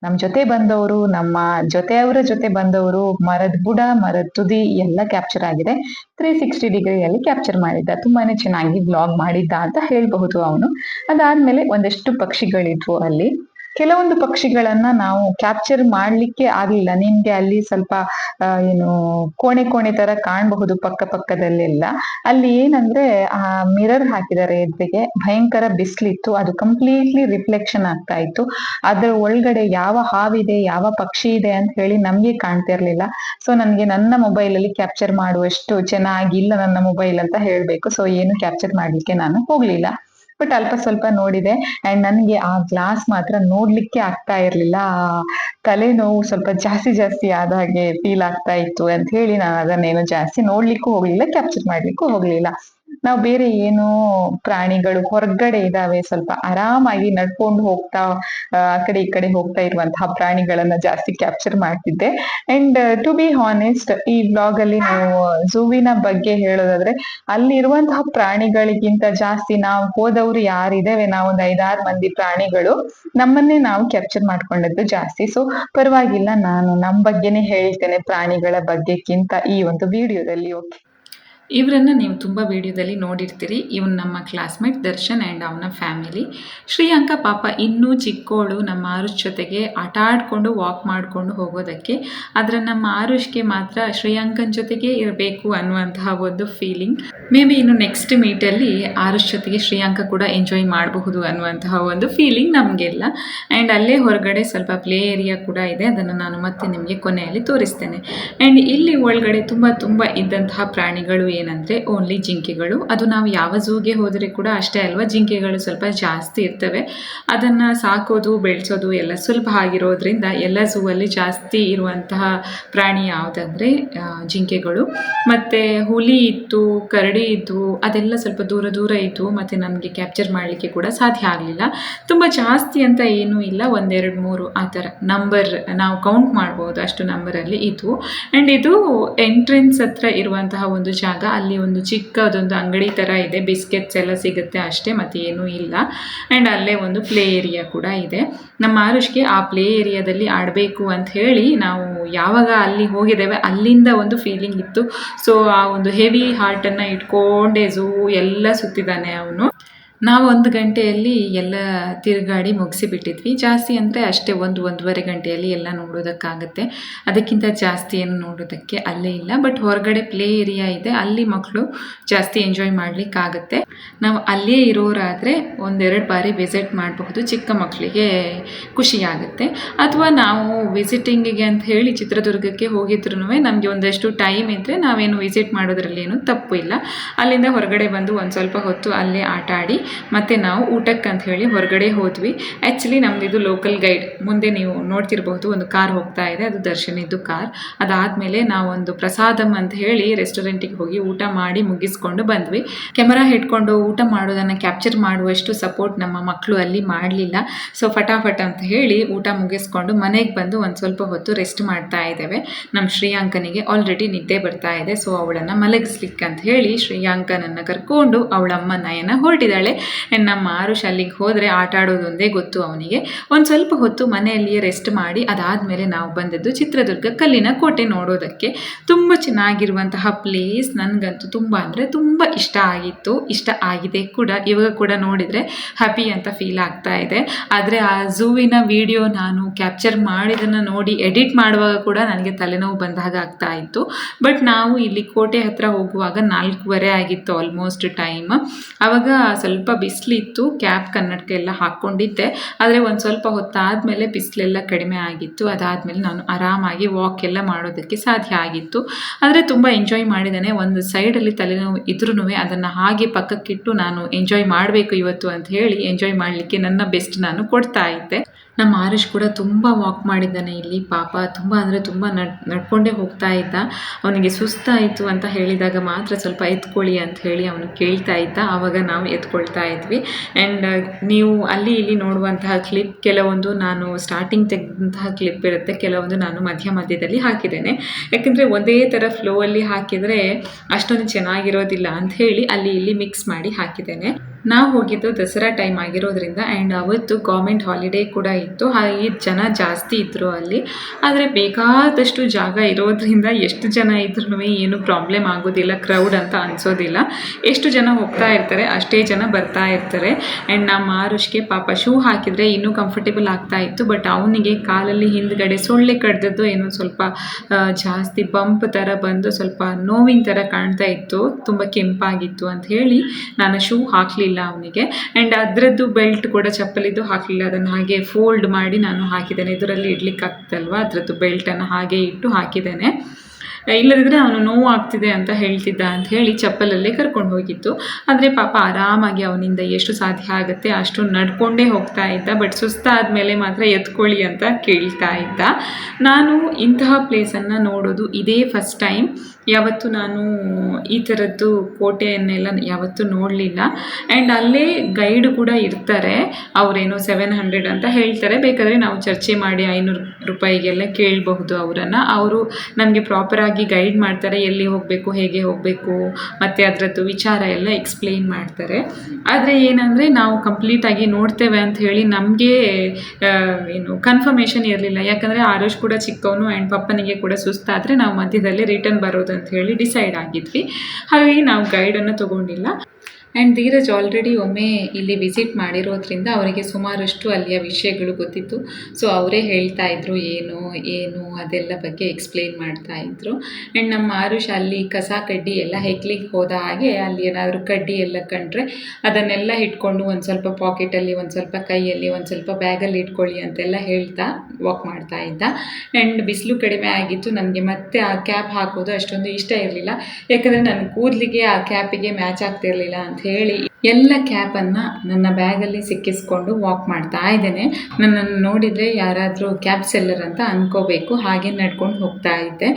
Speaker 1: ನಮ್ಮ ಜೊತೆ ಬಂದವರು, ನಮ್ಮ ಜೊತೆಯವರ ಜೊತೆ ಬಂದವರು ಮರದ ಬುಡ, ಮರದ ತುದಿ ಎಲ್ಲ ಕ್ಯಾಪ್ಚರ್ ಆಗಿದೆ. ತ್ರೀ ಸಿಕ್ಸ್ಟಿ ಡಿಗ್ರಿಯಲ್ಲಿ ಕ್ಯಾಪ್ಚರ್ ಮಾಡಿದ್ದ ತುಂಬಾನೇ ಚೆನ್ನಾಗಿ ಬ್ಲಾಗ್ ಮಾಡಿದ್ದ ಅಂತ ಹೇಳ್ಬಹುದು ಅವನು. ಅದಾದ್ಮೇಲೆ ಒಂದಷ್ಟು ಪಕ್ಷಿಗಳಿದ್ವು ಅಲ್ಲಿ. ಕೆಲವೊಂದು ಪಕ್ಷಿಗಳನ್ನ ನಾವು ಕ್ಯಾಪ್ಚರ್ ಮಾಡ್ಲಿಕ್ಕೆ ಆಗ್ಲಿಲ್ಲ. ನಿಮ್ಗೆ ಅಲ್ಲಿ ಸ್ವಲ್ಪ ಏನು ಕೋಣೆ ಕೋಣೆ ತರ ಕಾಣಬಹುದು ಪಕ್ಕ ಪಕ್ಕದಲ್ಲೆಲ್ಲ ಅಲ್ಲಿ ಏನಂದ್ರೆ, ಆ ಮಿರರ್ ಹಾಕಿದ್ದಾರೆ ಎದುರಿಗೆ ಭಯಂಕರ ಬಿಸಿಲಿತ್ತು. ಅದು ಕಂಪ್ಲೀಟ್ಲಿ ರಿಫ್ಲೆಕ್ಷನ್ ಆಗ್ತಾ ಇತ್ತು. ಅದ್ರ ಒಳಗಡೆ ಯಾವ ಹಾವಿದೆ, ಯಾವ ಪಕ್ಷಿ ಇದೆ ಅಂತ ಹೇಳಿ ನಮ್ಗೆ ಕಾಣ್ತಿರ್ಲಿಲ್ಲ. ಸೊ ನನ್ಗೆ ನನ್ನ ಮೊಬೈಲ್ ಅಲ್ಲಿ ಕ್ಯಾಪ್ಚರ್ ಮಾಡುವಷ್ಟು ಚೆನ್ನಾಗಿಲ್ಲ ನನ್ನ ಮೊಬೈಲ್ ಅಂತ ಹೇಳ್ಬೇಕು. ಸೊ ಏನು ಕ್ಯಾಪ್ಚರ್ ಮಾಡ್ಲಿಕ್ಕೆ ನಾನು ಹೋಗ್ಲಿಲ್ಲ. ಬಟ್ ಅಲ್ಪ ಸ್ವಲ್ಪ ನೋಡಿದೆ. ಅಂಡ್ ನನಗೆ ಆ ಗ್ಲಾಸ್ ಮಾತ್ರ ನೋಡ್ಲಿಕ್ಕೆ ಆಗ್ತಾ ಇರ್ಲಿಲ್ಲ. ಆ ತಲೆನೋವು ಸ್ವಲ್ಪ ಜಾಸ್ತಿ ಜಾಸ್ತಿ ಆದ ಹಾಗೆ ಫೀಲ್ ಆಗ್ತಾ ಇತ್ತು ಅಂತ ಹೇಳಿ ನಾನು ಅದನ್ನೇನು ಜಾಸ್ತಿ ನೋಡ್ಲಿಕ್ಕೂ ಹೋಗ್ಲಿಲ್ಲ ಕ್ಯಾಪ್ಚರ್ ಮಾಡ್ಲಿಕ್ಕೂ ಹೋಗ್ಲಿಲ್ಲ. ನಾವು ಬೇರೆ ಏನು ಪ್ರಾಣಿಗಳು ಹೊರಗಡೆ ಇದಾವೆ. ಸ್ವಲ್ಪ ಆರಾಮಾಗಿ ನಡ್ಕೊಂಡು ಹೋಗ್ತಾ, ಆ ಕಡೆ ಈ ಕಡೆ ಹೋಗ್ತಾ ಇರುವಂತಹ ಪ್ರಾಣಿಗಳನ್ನ ಜಾಸ್ತಿ ಕ್ಯಾಪ್ಚರ್ ಮಾಡ್ತಿದ್ದೆ. ಅಂಡ್ ಟು ಬಿ ಹಾನೆಸ್ಟ್ ಈ ಬ್ಲಾಗ್ ಅಲ್ಲಿ ನಾವು ಝೂವಿನ ಬಗ್ಗೆ ಹೇಳೋದಾದ್ರೆ, ಅಲ್ಲಿರುವಂತಹ ಪ್ರಾಣಿಗಳಿಗಿಂತ ಜಾಸ್ತಿ ನಾವು ಹೋದವರು ಯಾರಿದ್ದೇವೆ, ನಾವು ಒಂದು ಐದಾರು ಮಂದಿ ಪ್ರಾಣಿಗಳು, ನಮ್ಮನ್ನೇ ನಾವು ಕ್ಯಾಪ್ಚರ್ ಮಾಡ್ಕೊಂಡದ್ದು ಜಾಸ್ತಿ. ಸೊ ಪರವಾಗಿಲ್ಲ, ನಾನು ನಮ್ ಬಗ್ಗೆನೇ ಹೇಳ್ತೇನೆ ಪ್ರಾಣಿಗಳ ಬಗ್ಗೆಕ್ಕಿಂತ ಈ ಒಂದು ವಿಡಿಯೋದಲ್ಲಿ ಓಕೆ
Speaker 2: ಇವರನ್ನು ನೀವು ತುಂಬ ವಿಡಿಯೋದಲ್ಲಿ ನೋಡಿರ್ತೀರಿ. ಇವನ್ ನಮ್ಮ ಕ್ಲಾಸ್ಮೇಟ್ ದರ್ಶನ್ ಆ್ಯಂಡ್ ಅವನ ಫ್ಯಾಮಿಲಿ ಶ್ರೀಯಾಂಕ ಪಾಪ ಇನ್ನೂ ಚಿಕ್ಕೋಳು. ನಮ್ಮ ಆರುಷ್ ಜೊತೆಗೆ ಆಟ ಆಡಿಕೊಂಡು ವಾಕ್ ಮಾಡಿಕೊಂಡು ಹೋಗೋದಕ್ಕೆ. ಆದರೆ ನಮ್ಮ ಆರುಷ್ಗೆ ಮಾತ್ರ ಶ್ರೀಯಾಂಕನ ಜೊತೆಗೆ ಇರಬೇಕು ಅನ್ನುವಂತಹ ಒಂದು ಫೀಲಿಂಗ್ ಮೇ ಬಿ ಇನ್ನು ನೆಕ್ಸ್ಟ್ ಮೀಟಲ್ಲಿ ಆರುಷ್ ಜೊತೆಗೆ ಶ್ರೀಯಾಂಕ ಕೂಡ ಎಂಜಾಯ್ ಮಾಡಬಹುದು ಅನ್ನುವಂತಹ ಒಂದು ಫೀಲಿಂಗ್ ನಮಗೆಲ್ಲ. ಆ್ಯಂಡ್ ಅಲ್ಲೇ ಹೊರಗಡೆ ಸ್ವಲ್ಪ ಪ್ಲೇ ಏರಿಯಾ ಕೂಡ ಇದೆ. ಅದನ್ನು ನಾನು ಮತ್ತೆ ನಿಮಗೆ ಕೊನೆಯಲ್ಲಿ ತೋರಿಸ್ತೇನೆ. ಆ್ಯಂಡ್ ಇಲ್ಲಿ ಒಳಗಡೆ ತುಂಬ ತುಂಬ ಇದ್ದಂತಹ ಪ್ರಾಣಿಗಳು ಏನಂದರೆ ಓನ್ಲಿ ಜಿಂಕೆಗಳು. ಅದು ನಾವು ಯಾವ ಝೂಗೆ ಹೋದರೆ ಕೂಡ ಅಷ್ಟೇ ಅಲ್ವಾ? ಜಿಂಕೆಗಳು ಸ್ವಲ್ಪ ಜಾಸ್ತಿ ಇರ್ತವೆ. ಅದನ್ನು ಸಾಕೋದು, ಬೆಳೆಸೋದು ಎಲ್ಲ ಸುಲಭ ಆಗಿರೋದ್ರಿಂದ ಎಲ್ಲ ಝೂವಲ್ಲಿ ಜಾಸ್ತಿ ಇರುವಂತಹ ಪ್ರಾಣಿ ಯಾವುದಂದರೆ ಜಿಂಕೆಗಳು. ಮತ್ತು ಹುಲಿ ಇತ್ತು, ಕರಡಿ ಇದ್ವು ಅದೆಲ್ಲ ಸ್ವಲ್ಪ ದೂರ ದೂರ ಇದ್ವು ಮತ್ತು ನಮಗೆ ಕ್ಯಾಪ್ಚರ್ ಮಾಡಲಿಕ್ಕೆ ಕೂಡ ಸಾಧ್ಯ ಆಗಲಿಲ್ಲ. ತುಂಬ ಜಾಸ್ತಿ ಅಂತ ಏನೂ ಇಲ್ಲ. ಒಂದೆರಡು, ಮೂರು ಆ ಥರ ನಂಬರ್ ನಾವು ಕೌಂಟ್ ಮಾಡ್ಬೋದು ಅಷ್ಟು ನಂಬರಲ್ಲಿ ಇದ್ವು ಆ್ಯಂಡ್ ಇದು ಎಂಟ್ರೆನ್ಸ್ ಹತ್ರ ಇರುವಂತಹ ಒಂದು ಜಾಗ ಅಲ್ಲಿ ಒಂದು ಚಿಕ್ಕದೊಂದು ಅಂಗಡಿ ಥರ ಇದೆ. ಬಿಸ್ಕೆಟ್ಸ್ ಎಲ್ಲ ಸಿಗುತ್ತೆ ಅಷ್ಟೇ ಮತ್ತು ಏನೂ ಇಲ್ಲ. ಆ್ಯಂಡ್ ಅಲ್ಲೇ ಒಂದು ಪ್ಲೇ ಏರಿಯಾ ಕೂಡ ಇದೆ. ನಮ್ಮ ಆರುಷ್ಗೆ ಆ ಪ್ಲೇ ಏರಿಯಾದಲ್ಲಿ ಆಡಬೇಕು ಅಂತ ಹೇಳಿ ನಾವು ಯಾವಾಗ ಅಲ್ಲಿ ಹೋಗಿದ್ದೇವೆ, ಅಲ್ಲಿಂದ ಒಂದು ಫೀಲಿಂಗ್ ಇತ್ತು. ಸೊ ಆ ಒಂದು ಹೆವಿ ಹಾರ್ಟನ್ನು ಇಟ್ಕೊಂಡೇ ಝೂ ಎಲ್ಲ ಸುತ್ತಿದ್ದಾನೆ ಅವನು. ನಾವು ಒಂದು ಗಂಟೆಯಲ್ಲಿ ಎಲ್ಲ ತಿರುಗಾಡಿ ಮುಗಿಸಿಬಿಟ್ಟಿದ್ವಿ. ಜಾಸ್ತಿ ಅಂದರೆ ಅಷ್ಟೇ ಒಂದು ಒಂದೂವರೆ ಗಂಟೆಯಲ್ಲಿ ಎಲ್ಲ ನೋಡೋದಕ್ಕಾಗುತ್ತೆ. ಅದಕ್ಕಿಂತ ಜಾಸ್ತಿ ಏನು ನೋಡೋದಕ್ಕೆ ಅಲ್ಲೇ ಇಲ್ಲ. ಬಟ್ ಹೊರಗಡೆ ಪ್ಲೇ ಏರಿಯಾ ಇದೆ. ಅಲ್ಲಿ ಮಕ್ಕಳು ಜಾಸ್ತಿ ಎಂಜಾಯ್ ಮಾಡಲಿಕ್ಕಾಗುತ್ತೆ. ನಾವು ಅಲ್ಲೇ ಇರೋರಾದರೆ ಒಂದೆರಡು ಬಾರಿ ವಿಸಿಟ್ ಮಾಡಬಹುದು. ಚಿಕ್ಕ ಮಕ್ಕಳಿಗೆ ಖುಷಿಯಾಗುತ್ತೆ. ಅಥವಾ ನಾವು ವಿಸಿಟಿಂಗಿಗೆ ಅಂತ ಹೇಳಿ ಚಿತ್ರದುರ್ಗಕ್ಕೆ ಹೋಗಿದ್ರು ನಮಗೆ ಒಂದಷ್ಟು ಟೈಮ್ ಇದ್ದರೆ ನಾವೇನು ವಿಸಿಟ್ ಮಾಡೋದ್ರಲ್ಲಿ ಏನು ತಪ್ಪು ಇಲ್ಲ. ಅಲ್ಲಿಂದ ಹೊರಗಡೆ ಬಂದು ಒಂದು ಸ್ವಲ್ಪ ಹೊತ್ತು ಅಲ್ಲೇ ಆಟ ಆಡಿ ಮತ್ತು ನಾವು ಊಟಕ್ಕೆ ಅಂತ ಹೇಳಿ ಹೊರಗಡೆ ಹೋದ್ವಿ. ಆ್ಯಕ್ಚುಲಿ ನಮ್ದು ಇದು ಲೋಕಲ್ ಗೈಡ್ ಮುಂದೆ ನೀವು ನೋಡ್ತಿರಬಹುದು, ಒಂದು ಕಾರ್ ಹೋಗ್ತಾ ಇದೆ. ಅದು ದರ್ಶನಿದ್ದು ಕಾರ್. ಅದಾದಮೇಲೆ ನಾವೊಂದು ಪ್ರಸಾದಂ ಅಂತ ಹೇಳಿ ರೆಸ್ಟೋರೆಂಟಿಗೆ ಹೋಗಿ ಊಟ ಮಾಡಿ ಮುಗಿಸ್ಕೊಂಡು ಬಂದ್ವಿ. ಕ್ಯಾಮರಾ ಹಿಡ್ಕೊಂಡು ಊಟ ಮಾಡೋದನ್ನು ಕ್ಯಾಪ್ಚರ್ ಮಾಡುವಷ್ಟು ಸಪೋರ್ಟ್ ನಮ್ಮ ಮಕ್ಕಳು ಅಲ್ಲಿ ಮಾಡಲಿಲ್ಲ. ಸೊ ಫಟಾಫಟ್ ಅಂತ ಹೇಳಿ ಊಟ ಮುಗಿಸ್ಕೊಂಡು ಮನೆಗೆ ಬಂದು ಒಂದು ಸ್ವಲ್ಪ ಹೊತ್ತು ರೆಸ್ಟ್ ಮಾಡ್ತಾ ಇದ್ದೇವೆ. ನಮ್ಮ ಶ್ರೀಯಾಂಕನಿಗೆ ಆಲ್ರೆಡಿ ನಿದ್ದೆ ಬರ್ತಾ ಇದೆ. ಸೊ ಅವಳನ್ನು ಮಲಗಿಸ್ಲಿಕ್ಕೆ ಅಂತ ಹೇಳಿ ಶ್ರೀಯಾಂಕನನ್ನು ಕರ್ಕೊಂಡು ಅವಳಮ್ಮ ನಯನ ಹೊರಟಿದ್ದಾಳೆ. ನಮ್ಮ ಆರುಷ್ ಅಲ್ಲಿಗೆ ಹೋದರೆ ಆಟ ಆಡೋದೊಂದೇ ಗೊತ್ತು ಅವನಿಗೆ. ಒಂದು ಸ್ವಲ್ಪ ಹೊತ್ತು ಮನೆಯಲ್ಲಿಯೇ ರೆಸ್ಟ್ ಮಾಡಿ, ಅದಾದಮೇಲೆ ನಾವು ಬಂದದ್ದು ಚಿತ್ರದುರ್ಗ ಕಲ್ಲಿನ ಕೋಟೆ ನೋಡೋದಕ್ಕೆ. ತುಂಬ ಚೆನ್ನಾಗಿರುವಂತಹ ಪ್ಲೇಸ್ ನನಗಂತೂ ತುಂಬ ಅಂದರೆ ತುಂಬ ಇಷ್ಟ ಆಗಿತ್ತು. ಇಷ್ಟ ಆಗಿದೆ ಕೂಡ. ಇವಾಗ ಕೂಡ ನೋಡಿದರೆ ಹ್ಯಾಪಿ ಅಂತ ಫೀಲ್ ಆಗ್ತಾ ಇದೆ. ಆದರೆ ಆ ಝೂವಿನ ವಿಡಿಯೋ ನಾನು ಕ್ಯಾಪ್ಚರ್ ಮಾಡಿದ್ದನ್ನು ನೋಡಿ ಎಡಿಟ್ ಮಾಡುವಾಗ ಕೂಡ ನನಗೆ ತಲೆನೋವು ಬಂದಾಗ ಆಗ್ತಾ ಇತ್ತು. ಬಟ್ ನಾವು ಇಲ್ಲಿ ಕೋಟೆ ಹತ್ರ ಹೋಗುವಾಗ ನಾಲ್ಕೂವರೆ ಆಗಿತ್ತು ಆಲ್ಮೋಸ್ಟ್ ಟೈಮ್ ಆವಾಗ ಸ್ವಲ್ಪ ಬಿಸಿಲಿತ್ತು ಕ್ಯಾಪ್ ಕನ್ನಡಕ ಎಲ್ಲ ಹಾಕ್ಕೊಂಡಿದ್ದೆ ಆದರೆ ಒಂದು ಸ್ವಲ್ಪ ಹೊತ್ತಾದಮೇಲೆ ಬಿಸಿಲೆಲ್ಲ ಕಡಿಮೆ ಆಗಿತ್ತು. ಅದಾದಮೇಲೆ ನಾನು ಆರಾಮಾಗಿ ವಾಕ್ ಎಲ್ಲ ಮಾಡೋದಕ್ಕೆ ಸಾಧ್ಯ ಆಗಿತ್ತು. ಆದರೆ ತುಂಬ ಎಂಜಾಯ್ ಮಾಡಿದ್ದೇನೆ. ಒಂದು ಸೈಡಲ್ಲಿ ತಲೆನೋವು ಇದ್ರೂ ಅದನ್ನು ಹಾಗೆ ಪಕ್ಕಕ್ಕಿಟ್ಟು ನಾನು ಎಂಜಾಯ್ ಮಾಡಬೇಕು ಇವತ್ತು ಅಂತ ಹೇಳಿ ಎಂಜಾಯ್ ಮಾಡಲಿಕ್ಕೆ ನನ್ನ ಬೆಸ್ಟ್ ನಾನು ಕೊಡ್ತಾ ಇದ್ದೆ. ನಮ್ಮ ಆರೀಶ್ ಕೂಡ ತುಂಬ ವಾಕ್ ಮಾಡಿದ್ದಾನೆ ಇಲ್ಲಿ. ಪಾಪ ತುಂಬ ಅಂದರೆ ತುಂಬ ನಡ್, ನಡ್ಕೊಂಡೇ ಹೋಗ್ತಾ ಇದ್ದ. ಅವನಿಗೆ ಸುಸ್ತಾಯಿತು ಅಂತ ಹೇಳಿದಾಗ ಮಾತ್ರ ಸ್ವಲ್ಪ ಎತ್ಕೊಳ್ಳಿ ಅಂತ ಹೇಳಿ ಅವನು ಕೇಳ್ತಾ ಇದ್ದ. ಆವಾಗ ನಾವು ಎತ್ಕೊಳ್ತಾ ಇದ್ವಿ. ಆ್ಯಂಡ್ ನೀವು ಅಲ್ಲಿ ಇಲ್ಲಿ ನೋಡುವಂತಹ ಕ್ಲಿಪ್ ಕೆಲವೊಂದು ನಾನು ಸ್ಟಾರ್ಟಿಂಗ್ ತೆಗೆದಂತಹ ಕ್ಲಿಪ್ ಇರುತ್ತೆ. ಕೆಲವೊಂದು ನಾನು ಮಧ್ಯ ಮಧ್ಯದಲ್ಲಿ ಹಾಕಿದ್ದೇನೆ. ಯಾಕೆಂದರೆ ಒಂದೇ ಥರ ಫ್ಲೋ ಅಲ್ಲಿ ಹಾಕಿದರೆ ಅಷ್ಟೊಂದು ಚೆನ್ನಾಗಿರೋದಿಲ್ಲ ಅಂತ ಹೇಳಿ ಅಲ್ಲಿ ಇಲ್ಲಿ ಮಿಕ್ಸ್ ಮಾಡಿ ಹಾಕಿದ್ದೇನೆ. ನಾವು ಹೋಗಿದ್ದು ದಸರಾ ಟೈಮ್ ಆಗಿರೋದ್ರಿಂದ ಆ್ಯಂಡ್ ಅವತ್ತು ಗೌರ್ಮೆಂಟ್ ಹಾಲಿಡೇ ಕೂಡ ಇತ್ತು. ಹಾಗೆ ಜನ ಜಾಸ್ತಿ ಇದ್ದರು ಅಲ್ಲಿ. ಆದರೆ ಬೇಕಾದಷ್ಟು ಜಾಗ ಇರೋದ್ರಿಂದ ಎಷ್ಟು ಜನ ಇದ್ರೂ ಏನು ಪ್ರಾಬ್ಲಮ್ ಆಗೋದಿಲ್ಲ ಕ್ರೌಡ್ ಅಂತ ಅನಿಸೋದಿಲ್ಲ. ಎಷ್ಟು ಜನ ಹೋಗ್ತಾ ಇರ್ತಾರೆ, ಅಷ್ಟೇ ಜನ ಬರ್ತಾ ಇರ್ತಾರೆ. ಆ್ಯಂಡ್ ನಮ್ಮ ಆರುಷ್ಗೆ ಪಾಪ ಶೂ ಹಾಕಿದರೆ ಇನ್ನೂ ಕಂಫರ್ಟೇಬಲ್ ಆಗ್ತಾ ಇತ್ತು. ಬಟ್ ಅವನಿಗೆ ಕಾಲಲ್ಲಿ ಹಿಂದ್ಗಡೆ ಸೊಳ್ಳೆ ಕಡ್ದದ್ದು ಏನೋ ಸ್ವಲ್ಪ ಜಾಸ್ತಿ ಬಂಪ್ ಥರ ಬಂದು ಸ್ವಲ್ಪ ನೋವಿನ ಥರ ಕಾಣ್ತಾ ಇತ್ತು. ತುಂಬ ಕೆಂಪಾಗಿತ್ತು ಅಂತ ಹೇಳಿ ನಾನು ಶೂ ಹಾಕಲಿಲ್ಲ. ಅವನಿಗೆ. ಆ್ಯಂಡ್ ಅದರದ್ದು ಬೆಲ್ಟ್ ಕೂಡ ಚಪ್ಪಲಿದ್ದು ಹಾಕಲಿಲ್ಲ. ಅದನ್ನು ಹಾಗೆ ಫೋಲ್ಡ್ ಮಾಡಿ ನಾನು ಹಾಕಿದ್ದೇನೆ. ಇದರಲ್ಲಿ ಇಡ್ಲಿಕ್ಕೆ ಆಗ್ತಲ್ವಾ ಅದರದ್ದು ಬೆಲ್ಟನ್ನು ಹಾಗೆ ಇಟ್ಟು ಹಾಕಿದ್ದೇನೆ. ಇಲ್ಲದಿದ್ದರೆ ಅವನು ನೋವು ಆಗ್ತಿದೆ ಅಂತ ಹೇಳ್ತಿದ್ದ ಅಂತ ಹೇಳಿ ಚಪ್ಪಲಲ್ಲೇ ಕರ್ಕೊಂಡು ಹೋಗಿತ್ತು. ಆದರೆ ಪಾಪ ಆರಾಮಾಗಿ ಅವನಿಂದ ಎಷ್ಟು ಸಾಧ್ಯ ಆಗುತ್ತೆ ಅಷ್ಟು ನಡ್ಕೊಂಡೇ ಹೋಗ್ತಾ ಇದ್ದ ಬಟ್ ಸುಸ್ತಾದ ಮೇಲೆ ಮಾತ್ರ ಎತ್ಕೊಳ್ಳಿ ಅಂತ ಕೇಳ್ತಾ ಇದ್ದ. ನಾನು ಇಂತಹ ಪ್ಲೇಸನ್ನು ನೋಡೋದು ಇದೇ ಫಸ್ಟ್ ಟೈಮ್ ಯಾವತ್ತು ನಾನು ಈ ಥರದ್ದು ಕೋಟೆಯನ್ನೆಲ್ಲ ಯಾವತ್ತೂ ನೋಡಲಿಲ್ಲ. ಆ್ಯಂಡ್ ಅಲ್ಲೇ ಗೈಡ್ ಕೂಡ ಇರ್ತಾರೆ, ಅವರೇನು ಸೆವೆನ್ ಹಂಡ್ರೆಡ್ ಅಂತ ಹೇಳ್ತಾರೆ. ಬೇಕಾದರೆ ನಾವು ಚರ್ಚೆ ಮಾಡಿ ಐನೂರು ರೂಪಾಯಿಗೆಲ್ಲ ಕೇಳಬಹುದು ಅವರನ್ನು. ಅವರು ನಮಗೆ ಪ್ರಾಪರಾಗಿ ಗೈಡ್ ಮಾಡ್ತಾರೆ, ಎಲ್ಲಿ ಹೋಗಬೇಕು, ಹೇಗೆ ಹೋಗಬೇಕು, ಮತ್ತು ಅದರದ್ದು ವಿಚಾರ ಎಲ್ಲ ಎಕ್ಸ್ಪ್ಲೇನ್ ಮಾಡ್ತಾರೆ. ಆದರೆ ಏನಂದರೆ ನಾವು ಕಂಪ್ಲೀಟಾಗಿ ನೋಡ್ತೇವೆ ಅಂತ ಹೇಳಿ ನಮಗೆ ಏನು ಕನ್ಫರ್ಮೇಷನ್ ಇರಲಿಲ್ಲ. ಯಾಕಂದರೆ ಆರೋಷ್ ಕೂಡ ಚಿಕ್ಕವನು ಆ್ಯಂಡ್ ಪಪ್ಪನಿಗೆ ಕೂಡ ಸುಸ್ತಾದರೆ ನಾವು ಮಧ್ಯದಲ್ಲಿ ರಿಟರ್ನ್ ಬರೋದು ಅಂತ ಹೇಳಿ ಡಿಸೈಡ್ ಆಗಿದ್ವಿ. ಹಾಗಾಗಿ ನಾವು ಗೈಡನ್ನು ತೊಗೊಂಡಿಲ್ಲ. ಆ್ಯಂಡ್ ಧೀರಜ್ ಆಲ್ರೆಡಿ ಒಮ್ಮೆ ಇಲ್ಲಿ ವಿಸಿಟ್ ಮಾಡಿರೋದ್ರಿಂದ ಅವರಿಗೆ ಸುಮಾರಷ್ಟು ಅಲ್ಲಿಯ ವಿಷಯಗಳು ಗೊತ್ತಿತ್ತು. ಸೊ ಅವರೇ ಹೇಳ್ತಾ ಇದ್ರು, ಏನು ಏನು ಅದೆಲ್ಲ ಬಗ್ಗೆ ಎಕ್ಸ್ಪ್ಲೇನ್ ಮಾಡ್ತಾ ಇದ್ರು. ಆ್ಯಂಡ್ ನಮ್ಮ ಆರುಷ್ ಅಲ್ಲಿ ಕಸ ಕಡ್ಡಿ ಎಲ್ಲ ಹೆಕ್ಲಿಕ್ಕೆ ಹೋದ ಹಾಗೆ ಅಲ್ಲಿ ಏನಾದರೂ ಕಡ್ಡಿ ಎಲ್ಲ ಕಂಡ್ರೆ ಅದನ್ನೆಲ್ಲ ಇಟ್ಕೊಂಡು ಒಂದು ಸ್ವಲ್ಪ ಪಾಕೆಟಲ್ಲಿ ಒಂದು ಸ್ವಲ್ಪ ಕೈಯಲ್ಲಿ, ಒಂದು ಸ್ವಲ್ಪ ಬ್ಯಾಗಲ್ಲಿ ಇಟ್ಕೊಳ್ಳಿ ಅಂತೆಲ್ಲ ಹೇಳ್ತಾ ವಾಕ್ ಮಾಡ್ತಾ ಇದ್ದ. ಆ್ಯಂಡ್ ಬಿಸಿಲು ಕಡಿಮೆ ಆಗಿತ್ತು. ನನಗೆ ಮತ್ತೆ ಆ ಕ್ಯಾಪ್ ಹಾಕೋದು ಅಷ್ಟೊಂದು ಇಷ್ಟ ಇರಲಿಲ್ಲ. ಯಾಕಂದರೆ ನನ್ನ ಕೂದಲಿಗೆ ಆ ಕ್ಯಾಪಿಗೆ ಮ್ಯಾಚ್ ಆಗ್ತಿರಲಿಲ್ಲ ಅಂತ ಹೇಳಿ ಎಲ್ಲ ಕ್ಯಾಬನ್ನು ನನ್ನ ಬ್ಯಾಗಲ್ಲಿ ಸಿಕ್ಕಿಸ್ಕೊಂಡು ವಾಕ್ ಮಾಡ್ತಾ ಇದ್ದೇನೆ. ನನ್ನನ್ನು ನೋಡಿದರೆ ಯಾರಾದರೂ ಕ್ಯಾಬ್ ಸೆಲ್ಲರ್ ಅಂತ ಅಂದ್ಕೋಬೇಕು ಹಾಗೆ ನಡ್ಕೊಂಡು ಹೋಗ್ತಾ ಇದ್ದೆ.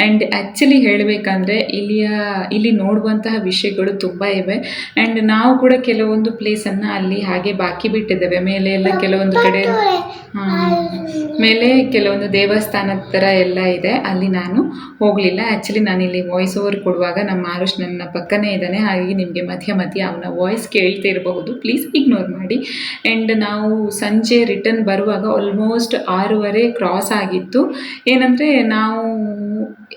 Speaker 2: ಆ್ಯಂಡ್ ಆ್ಯಕ್ಚುಲಿ ಹೇಳಬೇಕಂದ್ರೆ ಇಲ್ಲಿಯ, ಇಲ್ಲಿ ನೋಡುವಂತಹ ವಿಷಯಗಳು ತುಂಬ ಇವೆ. ಆ್ಯಂಡ್ ನಾವು ಕೂಡ ಕೆಲವೊಂದು ಪ್ಲೇಸನ್ನು ಅಲ್ಲಿ ಹಾಗೆ ಬಾಕಿ ಬಿಟ್ಟಿದ್ದೇವೆ. ಮೇಲೆ ಎಲ್ಲ ಕೆಲವೊಂದು ಕಡೆ ಮೇಲೆ ಕೆಲವೊಂದು ದೇವಸ್ಥಾನದ ಥರ ಎಲ್ಲ ಇದೆ. ಅಲ್ಲಿ ನಾನು ಹೋಗಲಿಲ್ಲ. ಆ್ಯಕ್ಚುಲಿ ನಾನು ಇಲ್ಲಿ ವಾಯ್ಸ್ ಓವರ್ ಕೊಡುವಾಗ ನಮ್ಮ ಆರುಷ್ ನನ್ನ ಪಕ್ಕನೇ ಇದ್ದಾನೆ. ಹಾಗಾಗಿ ನಿಮಗೆ ಮಧ್ಯ ಮಧ್ಯ ಅವನ ವಾಯ್ಸ್ ಕೇಳ್ತಿರಬಹುದು ಪ್ಲೀಸ್ ಇಗ್ನೋರ್ ಮಾಡಿ. ಆ್ಯಂಡ್ ನಾವು ಸಂಜೆ ರಿಟರ್ನ್ ಬರುವಾಗ ಆಲ್ಮೋಸ್ಟ್ ಆರೂವರೆ ಕ್ರಾಸ್ ಆಗಿತ್ತು. ಏನಂದರೆ ನಾವು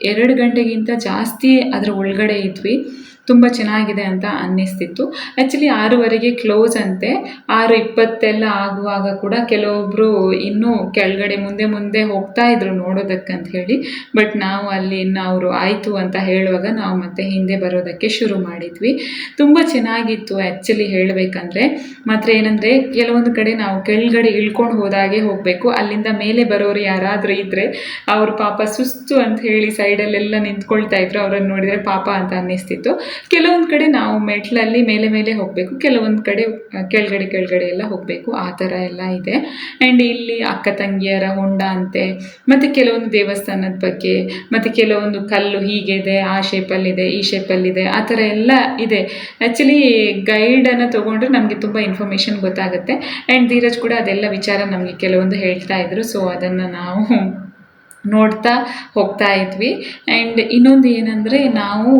Speaker 2: ಎರಡು ಗಂಟೆಗಿಂತ ಜಾಸ್ತಿ ಅದರ ಒಳಗಡೆ ಇದ್ವಿ. ತುಂಬ ಚೆನ್ನಾಗಿದೆ ಅಂತ ಅನ್ನಿಸ್ತಿತ್ತು. ಆ್ಯಕ್ಚುಲಿ ಆರೂವರೆಗೆ ಕ್ಲೋಸ್ ಅಂತೆ. ಆರು ಇಪ್ಪತ್ತೆಲ್ಲ ಆಗುವಾಗ ಕೂಡ ಕೆಲವೊಬ್ಬರು ಇನ್ನೂ ಕೆಳಗಡೆ ಮುಂದೆ ಮುಂದೆ ಹೋಗ್ತಾ ಇದ್ರು ನೋಡೋದಕ್ಕಂತ ಹೇಳಿ. ಬಟ್ ನಾವು ಅಲ್ಲಿ ಇನ್ನು ಅವರು ಆಯಿತು ಅಂತ ಹೇಳುವಾಗ ನಾವು ಮತ್ತೆ ಹಿಂದೆ ಬರೋದಕ್ಕೆ ಶುರು ಮಾಡಿದ್ವಿ. ತುಂಬ ಚೆನ್ನಾಗಿತ್ತು ಆ್ಯಕ್ಚುಲಿ ಹೇಳಬೇಕಂದ್ರೆ. ಮಾತ್ರ ಏನಂದರೆ ಕೆಲವೊಂದು ಕಡೆ ನಾವು ಕೆಳಗಡೆ ಇಳ್ಕೊಂಡು ಹೋದಾಗೆ ಹೋಗಬೇಕು. ಅಲ್ಲಿಂದ ಮೇಲೆ ಬರೋರು ಯಾರಾದರೂ ಇದ್ದರೆ ಅವರು ಪಾಪ ಸುಸ್ತು ಅಂತ ಹೇಳಿ ಸೈಡಲ್ಲೆಲ್ಲ ನಿಂತ್ಕೊಳ್ತಾ ಇದ್ರು. ಅವರನ್ನು ನೋಡಿದರೆ ಪಾಪ ಅಂತ ಅನ್ನಿಸ್ತಿತ್ತು. ಕೆಲವೊಂದು ಕಡೆ ನಾವು ಮೆಟ್ಲಲ್ಲಿ ಮೇಲೆ ಮೇಲೆ ಹೋಗಬೇಕು, ಕೆಲವೊಂದು ಕಡೆ ಕೆಳಗಡೆ ಕೆಳಗಡೆ ಎಲ್ಲ ಹೋಗಬೇಕು, ಆ ಥರ ಎಲ್ಲ ಇದೆ. ಆ್ಯಂಡ್ ಇಲ್ಲಿ ಅಕ್ಕ ತಂಗಿಯರ ಹೊಂಡ ಅಂತೆ ಮತ್ತು ಕೆಲವೊಂದು ದೇವಸ್ಥಾನದ ಬಗ್ಗೆ, ಮತ್ತು ಕೆಲವೊಂದು ಕಲ್ಲು ಹೀಗಿದೆ, ಆ ಶೇಪಲ್ಲಿದೆ ಈ ಶೇಪಲ್ಲಿದೆ ಆ ಥರ ಎಲ್ಲ ಇದೆ. ಆ್ಯಕ್ಚುಲಿ ಗೈಡನ್ನು ತೊಗೊಂಡ್ರೆ ನಮಗೆ ತುಂಬ ಇನ್ಫಾರ್ಮೇಷನ್ ಗೊತ್ತಾಗುತ್ತೆ. ಆ್ಯಂಡ್ ಧೀರಜ್ ಕೂಡ ಅದೆಲ್ಲ ವಿಚಾರ ನಮಗೆ ಕೆಲವೊಂದು ಹೇಳ್ತಾ ಇದ್ರು ಸೊ ಅದನ್ನು ನಾವು ನೋಡ್ತಾ ಹೋಗ್ತಾ ಇದ್ವಿ. ಆ್ಯಂಡ್ ಇನ್ನೊಂದು ಏನಂದರೆ ನಾವು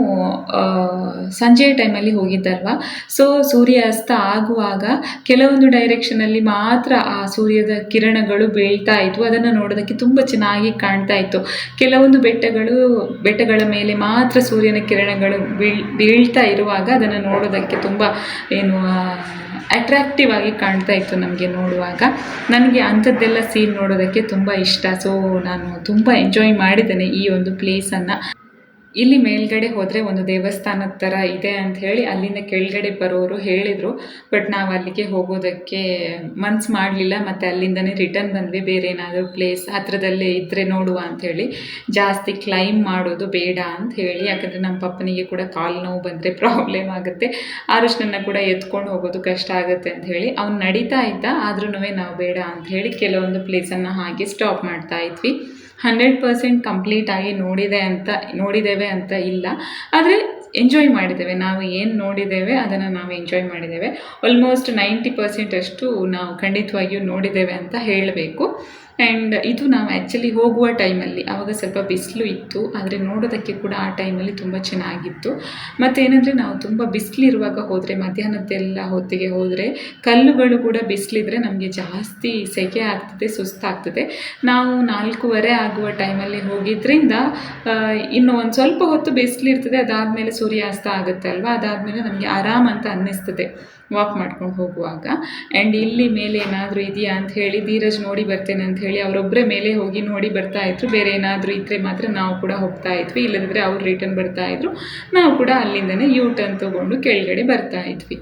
Speaker 2: ಸಂಜೆಯ ಸಂಜೆ ಟೈಮಲ್ಲಿ ಹೋಗಿದ್ದಲ್ವ? ಸೊ ಸೂರ್ಯಾಸ್ತ ಆಗುವಾಗ ಕೆಲವೊಂದು ಡೈರೆಕ್ಷನಲ್ಲಿ ಮಾತ್ರ ಆ ಸೂರ್ಯದ ಕಿರಣಗಳು ಬೀಳ್ತಾ ಇದ್ವು. ಅದನ್ನು ನೋಡೋದಕ್ಕೆ ತುಂಬ ಚೆನ್ನಾಗಿ ಕಾಣ್ತಾ ಇತ್ತು. ಕೆಲವೊಂದು ಬೆಟ್ಟಗಳು, ಬೆಟ್ಟಗಳ ಮೇಲೆ ಮಾತ್ರ ಸೂರ್ಯನ ಕಿರಣಗಳು ಬೀಳ್, ಬೀಳ್ತಾ ಇರುವಾಗ ಅದನ್ನು ನೋಡೋದಕ್ಕೆ ತುಂಬ ಏನು ಅಟ್ರಾಕ್ಟಿವ್ ಆಗಿ ಕಾಣ್ತಾ ಇತ್ತು ನಮಗೆ ನೋಡುವಾಗ. ನನಗೆ ಅಂಥದ್ದೆಲ್ಲ ಸೀನ್ ನೋಡೋದಕ್ಕೆ ತುಂಬ ಇಷ್ಟ. ಸೊ ನಾನು ತುಂಬ ಎಂಜಾಯ್ ಮಾಡಿದ್ದೇನೆ ಈ ಒಂದು ಪ್ಲೇಸನ್ನು ಇಲ್ಲಿ ಮೇಲ್ಗಡೆ ಹೋದರೆ ಒಂದು ದೇವಸ್ಥಾನದ ಥರ ಇದೆ ಅಂತ ಹೇಳಿ ಅಲ್ಲಿಂದ ಕೆಳಗಡೆ ಬರೋರು ಹೇಳಿದರು. ಬಟ್ ನಾವು ಅಲ್ಲಿಗೆ ಹೋಗೋದಕ್ಕೆ ಮನ್ಸು ಮಾಡಲಿಲ್ಲ. ಮತ್ತು ಅಲ್ಲಿಂದನೇ ರಿಟರ್ನ್ ಬಂದ್ವಿ. ಬೇರೆ ಏನಾದರೂ ಪ್ಲೇಸ್ ಹತ್ರದಲ್ಲೇ ಇದ್ದರೆ ನೋಡುವ ಹೇಳಿ. ಜಾಸ್ತಿ ಕ್ಲೈಮ್ ಮಾಡೋದು ಬೇಡ ಅಂತ ಹೇಳಿ. ಯಾಕಂದರೆ ನಮ್ಮ ಪಪ್ಪನಿಗೆ ಕೂಡ ಕಾಲು ನೋವು ಬಂದರೆ ಪ್ರಾಬ್ಲಮ್ ಆಗುತ್ತೆ. ಆರುಷ್ನನ್ನ ಕೂಡ ಎತ್ಕೊಂಡು ಹೋಗೋದು ಕಷ್ಟ ಆಗುತ್ತೆ ಅಂತ ಹೇಳಿ. ಅವ್ನು ನಡೀತಾ ಇದ್ದ. ಆದ್ರೂ ನಾವು ಬೇಡ ಅಂತ ಹೇಳಿ ಕೆಲವೊಂದು ಪ್ಲೇಸನ್ನು ಹಾಗೆ ಸ್ಟಾಪ್ ಮಾಡ್ತಾ ಇದ್ವಿ. ಹಂಡ್ರೆಡ್ ಪರ್ಸೆಂಟ್ ಕಂಪ್ಲೀಟ್ ಆಗಿ ನೋಡಿದೆ ಅಂತ, ನೋಡಿದ್ದೇವೆ ಅಂತ ಇಲ್ಲ. ಆದರೆ ಎಂಜಾಯ್ ಮಾಡಿದ್ದೇವೆ. ನಾವು ಏನು ನೋಡಿದ್ದೇವೆ ಅದನ್ನು ನಾವು ಎಂಜಾಯ್ ಮಾಡಿದ್ದೇವೆ. ಆಲ್ಮೋಸ್ಟ್ ನೈಂಟಿ ಪರ್ಸೆಂಟ್ ಅಷ್ಟು ನಾವು ಖಂಡಿತವಾಗಿಯೂ ನೋಡಿದ್ದೇವೆ ಅಂತ ಹೇಳಬೇಕು. ಆ್ಯಂಡ್ ಇದು ನಾವು ಆ್ಯಕ್ಚುಲಿ ಹೋಗುವ ಟೈಮಲ್ಲಿ ಆವಾಗ ಸ್ವಲ್ಪ ಬಿಸಿಲು ಇತ್ತು, ಆದರೆ ನೋಡೋದಕ್ಕೆ ಕೂಡ ಆ ಟೈಮಲ್ಲಿ ತುಂಬ ಚೆನ್ನಾಗಿತ್ತು. ಮತ್ತೇನೆಂದರೆ ನಾವು ತುಂಬ ಬಿಸಿಲಿರುವಾಗ ಹೋದರೆ, ಮಧ್ಯಾಹ್ನದ್ದೆಲ್ಲ ಹೊತ್ತಿಗೆ ಹೋದರೆ ಕಲ್ಲುಗಳು ಕೂಡ ಬಿಸಿಲಿದ್ರೆ ನಮಗೆ ಜಾಸ್ತಿ ಸೆಕೆ ಆಗ್ತದೆ, ಸುಸ್ತಾಗ್ತದೆ. ನಾವು ನಾಲ್ಕೂವರೆ ಆಗುವ ಟೈಮಲ್ಲಿ ಹೋಗಿದ್ದರಿಂದ ಇನ್ನು ಒಂದು ಸ್ವಲ್ಪ ಹೊತ್ತು ಬಿಸಿಲಿರ್ತದೆ, ಅದಾದಮೇಲೆ ಸೂರ್ಯಾಸ್ತ ಆಗುತ್ತೆ ಅಲ್ವಾ? ಅದಾದಮೇಲೆ ನಮಗೆ ಆರಾಮ ಅಂತ ಅನ್ನಿಸ್ತದೆ. ವಾಕ್ ಮಾಡ್ಕೊಂಡು ಹೋಗುವಾಗ. ಆ್ಯಂಡ್ ಇಲ್ಲಿ ಮೇಲೆ ಏನಾದರೂ ಇದೆಯಾ ಅಂತ ಹೇಳಿ ಧೀರಜ್ ನೋಡಿ ಬರ್ತೇನೆ ಅಂತ ಹೇಳಿ ಅವರೊಬ್ಬರೇ ಮೇಲೆ ಹೋಗಿ ನೋಡಿ ಬರ್ತಾ ಇದ್ರು. ಬೇರೆ ಏನಾದರೂ ಇದ್ದರೆ ಮಾತ್ರ ನಾವು ಕೂಡ ಹೋಗ್ತಾ ಇದ್ವಿ. ಇಲ್ಲದಿದ್ದರೆ ಅವ್ರು ರಿಟರ್ನ್ ಬರ್ತಾ ಇದ್ರು. ನಾವು ಕೂಡ ಅಲ್ಲಿಂದನೇ ಯೂ ಟರ್ನ್ ತೊಗೊಂಡು ಕೆಳಗಡೆ ಬರ್ತಾ ಇದ್ವಿ.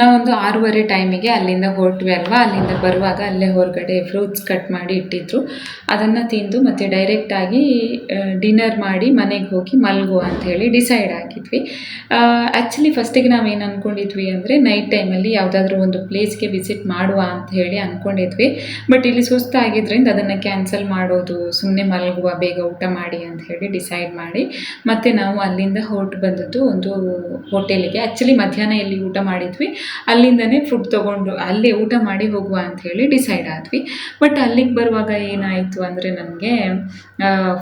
Speaker 2: ನಾವೊಂದು ಆರೂವರೆ ಟೈಮಿಗೆ ಅಲ್ಲಿಂದ ಹೊರಟ್ವಿ ಅಲ್ವಾ? ಅಲ್ಲಿಂದ ಬರುವಾಗ ಅಲ್ಲೇ ಹೊರಗಡೆ ಫ್ರೂಟ್ಸ್ ಕಟ್ ಮಾಡಿ ಇಟ್ಟಿದ್ರು. ಅದನ್ನು ತಿಂದು ಮತ್ತು ಡೈರೆಕ್ಟಾಗಿ ಡಿನ್ನರ್ ಮಾಡಿ ಮನೆಗೆ ಹೋಗಿ ಮಲಗುವ ಅಂತ ಹೇಳಿ ಡಿಸೈಡ್ ಆಗಿದ್ವಿ. ಆ್ಯಕ್ಚುಲಿ ಫಸ್ಟಿಗೆ ನಾವೇನು ಅಂದ್ಕೊಂಡಿದ್ವಿ ಅಂದರೆ ನೈಟ್ ಟೈಮಲ್ಲಿ ಯಾವುದಾದ್ರೂ ಒಂದು ಪ್ಲೇಸ್ಗೆ ವಿಸಿಟ್ ಮಾಡುವ ಅಂತ ಹೇಳಿ ಅಂದ್ಕೊಂಡಿದ್ವಿ ಬಟ್ ಇಲ್ಲಿ ಸುಸ್ತಾಗಿದ್ದರಿಂದ ಅದನ್ನು ಕ್ಯಾನ್ಸಲ್ ಮಾಡೋದು ಸುಮ್ಮನೆ ಮಲಗುವ, ಬೇಗ ಊಟ ಮಾಡಿ ಅಂತ ಹೇಳಿ ಡಿಸೈಡ್ ಮಾಡಿ ಮತ್ತು ನಾವು ಅಲ್ಲಿಂದ ಹೊರಟು ಬಂದದ್ದು ಒಂದು ಹೋಟೆಲಿಗೆ ಆ್ಯಕ್ಚುಲಿ ಮಧ್ಯಾಹ್ನ ಇಲ್ಲಿ ಊಟ ಮಾಡಿದ್ವಿ. ಅಲ್ಲಿಂದನೇ ಫುಡ್ ತೊಗೊಂಡು ಅಲ್ಲೇ ಊಟ ಮಾಡಿ ಹೋಗುವ ಅಂತ ಹೇಳಿ ಡಿಸೈಡ್ ಆದ್ವಿ. ಬಟ್ ಅಲ್ಲಿಗೆ ಬರುವಾಗ ಏನಾಯಿತು ಅಂದರೆ ನನಗೆ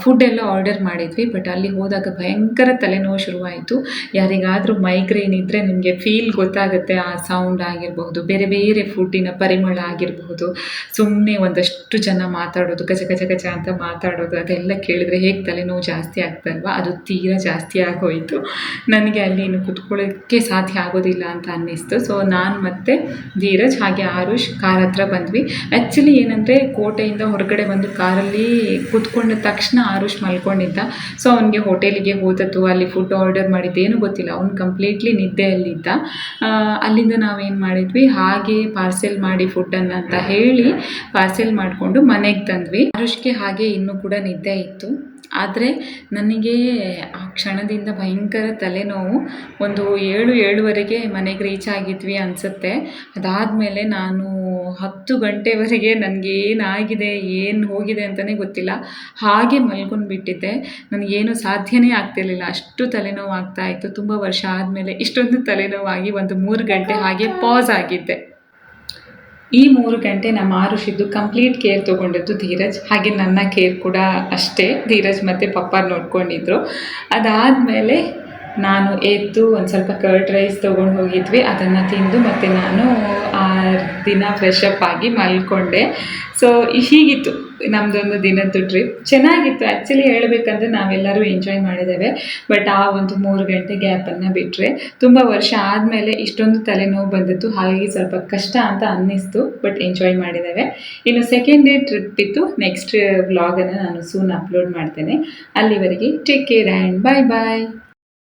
Speaker 2: ಫುಡ್ ಎಲ್ಲ ಆರ್ಡರ್ ಮಾಡಿದ್ವಿ. ಬಟ್ ಅಲ್ಲಿ ಹೋದಾಗ ಭಯಂಕರ ತಲೆನೋವು ಶುರುವಾಯಿತು. ಯಾರಿಗಾದರೂ ಮೈಗ್ರೇನ್ ಇದ್ದರೆ ನಿಮಗೆ ಫೀಲ್ ಗೊತ್ತಾಗುತ್ತೆ. ಆ ಸೌಂಡ್ ಆಗಿರಬಹುದು, ಬೇರೆ ಬೇರೆ ಫುಡ್ಡಿನ ಪರಿಮಳ ಆಗಿರಬಹುದು. ಸುಮ್ಮನೆ ಒಂದಷ್ಟು ಜನ ಮಾತಾಡೋದು, ಗಜ ಗಜ ಗಜ ಅಂತ ಮಾತಾಡೋದು, ಅದೆಲ್ಲ ಕೇಳಿದ್ರೆ ಹೇಗೆ ತಲೆನೋವು ಜಾಸ್ತಿ ಆಗ್ತಲ್ವ? ಅದು ತೀರಾ ಜಾಸ್ತಿ ಆಗೋಯಿತು. ನನಗೆ ಅಲ್ಲಿ ಇನ್ನು ಕುತ್ಕೊಳ್ಳೋಕ್ಕೆ ಸಾಧ್ಯ ಆಗೋದಿಲ್ಲ ಅಂತ ಅನ್ನಿಸ್ತು. ಸೊ ನಾನು ಮತ್ತೆ ಧೀರಜ್ ಹಾಗೆ ಆರುಷ್ ಕಾರ್ ಹತ್ರ ಬಂದ್ವಿ. ಆ್ಯಕ್ಚುಲಿ ಏನಂದರೆ ಕೋಟೆಯಿಂದ ಹೊರಗಡೆ ಬಂದು ಕಾರಲ್ಲಿ ಕೂತ್ಕೊಂಡ ತಕ್ಷಣ ಆರುಷ್ ಮಲ್ಕೊಂಡಿದ್ದ. ಸೊ ಅವನಿಗೆ ಹೋಟೆಲಿಗೆ ಹೋದದ್ದು, ಅಲ್ಲಿ ಫುಡ್ ಆರ್ಡರ್ ಮಾಡಿದ್ದೇನು ಗೊತ್ತಿಲ್ಲ. ಅವ್ನು ಕಂಪ್ಲೀಟ್ಲಿ ನಿದ್ದೆಯಲ್ಲಿದ್ದ. ಅಲ್ಲಿಂದ ನಾವೇನು ಮಾಡಿದ್ವಿ? ಹಾಗೆ ಪಾರ್ಸೆಲ್ ಮಾಡಿ ಫುಡ್ಡನ್ನು ಅಂತ ಹೇಳಿ ಪಾರ್ಸೆಲ್ ಮಾಡಿಕೊಂಡು ಮನೆಗೆ ತಂದ್ವಿ. ಆರುಷ್ಗೆ ಹಾಗೆ ಇನ್ನೂ ಕೂಡ ನಿದ್ದೆ ಇತ್ತು. ಆದರೆ ನನಗೆ ಆ ಕ್ಷಣದಿಂದ ಭಯಂಕರ ತಲೆನೋವು ಒಂದು ಏಳು ಏಳುವರೆಗೆ ಮನೆಗೆ ರೀಚ್ ಆಗಿದ್ವಿ ಅನಿಸುತ್ತೆ. ಅದಾದಮೇಲೆ ನಾನು ಹತ್ತು ಗಂಟೆವರೆಗೆ ನನಗೆ ಏನಾಗಿದೆ ಏನು ಹೋಗಿದೆ ಅಂತಲೇ ಗೊತ್ತಿಲ್ಲ. ಹಾಗೆ ಮಲ್ಕೊಂಡ್ಬಿಟ್ಟಿದ್ದೆ ನನಗೇನು ಸಾಧ್ಯನೇ ಆಗ್ತಿರಲಿಲ್ಲ. ಅಷ್ಟು ತಲೆನೋವು ಆಗ್ತಾ ಇತ್ತು. ತುಂಬ ವರ್ಷ ಆದಮೇಲೆ ಇಷ್ಟೊಂದು ತಲೆನೋವಾಗಿ ಒಂದು ಮೂರು ಗಂಟೆ ಹಾಗೆ ಪಾಸ್ ಆಗಿದ್ದೆ. ಈ ಮೂರು ಗಂಟೆ ನಮ್ಮ ಆರುಷಿದ್ದು ಕಂಪ್ಲೀಟ್ ಕೇರ್ ತೊಗೊಂಡಿದ್ದು ಧೀರಜ್. ಹಾಗೆ ನನ್ನ ಕೇರ್ ಕೂಡ ಅಷ್ಟೇ. ಧೀರಜ್ ಮತ್ತು ಪಪ್ಪ ನೋಡ್ಕೊಂಡಿದ್ರು. ಅದಾದಮೇಲೆ ನಾನು ಎದ್ದು ಒಂದು ಸ್ವಲ್ಪ ಕರ್ಡ್ ರೈಸ್ ತೊಗೊಂಡು ಹೋಗಿದ್ವಿ, ಅದನ್ನು ತಿಂದು ಮತ್ತು ನಾನು ಆ ದಿನ ಫ್ರೆಶ್ ಅಪ್ ಆಗಿ ಮಲ್ಕೊಂಡೆ. ಸೊ ಹೀಗಿತ್ತು ನಮ್ಮದೊಂದು ದಿನದ್ದು ಟ್ರಿಪ್ ಚೆನ್ನಾಗಿತ್ತು ಆ್ಯಕ್ಚುಲಿ ಹೇಳಬೇಕಂದ್ರೆ ನಾವೆಲ್ಲರೂ ಎಂಜಾಯ್ ಮಾಡಿದ್ದೇವೆ. ಬಟ್ ಆ ಒಂದು ಮೂರು ಗಂಟೆ ಗ್ಯಾಪನ್ನು ಬಿಟ್ಟರೆ ತುಂಬ ವರ್ಷ ಆದಮೇಲೆ ಇಷ್ಟೊಂದು ತಲೆನೋವು ಬಂದಿತ್ತು, ಹಾಗಾಗಿ ಸ್ವಲ್ಪ ಕಷ್ಟ ಅಂತ ಅನ್ನಿಸ್ತು ಬಟ್ ಎಂಜಾಯ್ ಮಾಡಿದ್ದೇವೆ. ಇನ್ನು ಸೆಕೆಂಡ್ ಡೇ ಟ್ರಿಪ್ ಇತ್ತು. ನೆಕ್ಸ್ಟ್ ವ್ಲಾಗನ್ನು ನಾನು ಸೂನ್ ಅಪ್ಲೋಡ್ ಮಾಡ್ತೇನೆ. ಅಲ್ಲಿವರೆಗೆ take care and bye bye